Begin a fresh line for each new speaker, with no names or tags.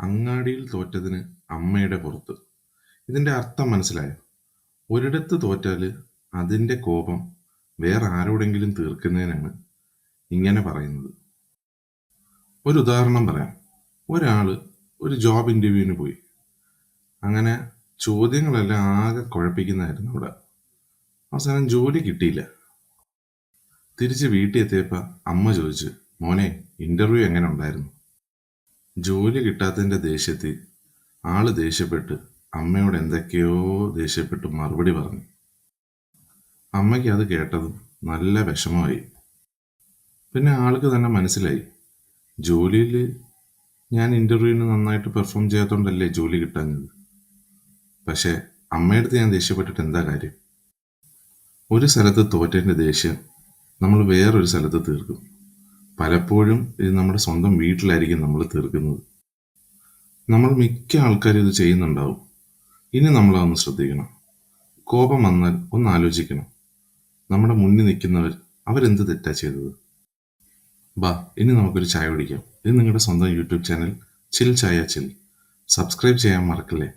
അങ്ങാടിയിൽ തോറ്റതിന് അമ്മയുടെ പുറത്ത്. ഇതിന്റെ അർത്ഥം മനസ്സിലായോ? ഒരിടത്ത് തോറ്റാൽ അതിന്റെ കോപം വേറെ ആരോടെങ്കിലും തീർക്കുന്നതിനാണ് ഇങ്ങനെ പറയുന്നത്. ഒരു ഉദാഹരണം പറയാം. ഒരാൾ ഒരു ജോബ് ഇന്റർവ്യൂവിന് പോയി. അങ്ങനെ ചോദ്യങ്ങളെല്ലാം ആകെ കുഴപ്പിക്കുന്നതായിരുന്നു അവിടെ. അവസാനം ജോലി കിട്ടിയില്ല. തിരിച്ച് വീട്ടിൽ എത്തിയപ്പോൾ അമ്മ ചോദിച്ചു മോനെ ഇന്റർവ്യൂ എങ്ങനെ ഉണ്ടായിരുന്നു? ജോലി കിട്ടാത്തതിന്റെ ദേഷ്യത്തിൽ ആൾ ദേഷ്യപ്പെട്ട് അമ്മയോട് എന്തൊക്കെയോ ദേഷ്യപ്പെട്ട് മറുപടി പറഞ്ഞു. അമ്മയ്ക്ക് അത് കേട്ടതും നല്ല വിഷമമായി. പിന്നെ ആൾക്ക് തന്നെ മനസ്സിലായി ജോലിയിൽ ഞാൻ ഇന്റർവ്യൂവിന് നന്നായിട്ട് പെർഫോം ചെയ്യാത്തതുകൊണ്ടല്ലേ ജോലി കിട്ടാഞ്ഞത്. പക്ഷേ അമ്മയടുത്ത് ഞാൻ ദേഷ്യപ്പെട്ടിട്ട് എന്താ കാര്യം? ഒരു സ്ഥലത്ത് തോറ്റേന്റെ ദേഷ്യം നമ്മൾ വേറൊരു സ്ഥലത്ത് തീർക്കും. പലപ്പോഴും ഇത് നമ്മുടെ സ്വന്തം വീട്ടിലായിരിക്കും നമ്മൾ തീർക്കുന്നത്. നമ്മൾ മിക്ക ആൾക്കാരും ഇത് ചെയ്യുന്നുണ്ടാവും. ഇനി നമ്മളതൊന്ന് ശ്രദ്ധിക്കണം. കോപം വന്നാൽ ഒന്ന് ആലോചിക്കണം. നമ്മുടെ മുന്നിൽ നിൽക്കുന്നവർ അവരെന്ത് തെറ്റാ ചെയ്തത്? ബാ ഇനി നമുക്കൊരു ചായ കുടിക്കാം. ഇത് നിങ്ങളുടെ സ്വന്തം യൂട്യൂബ് ചാനൽ ചിൽ ചായ ചിൽ. സബ്സ്ക്രൈബ് ചെയ്യാൻ മറക്കല്ലേ.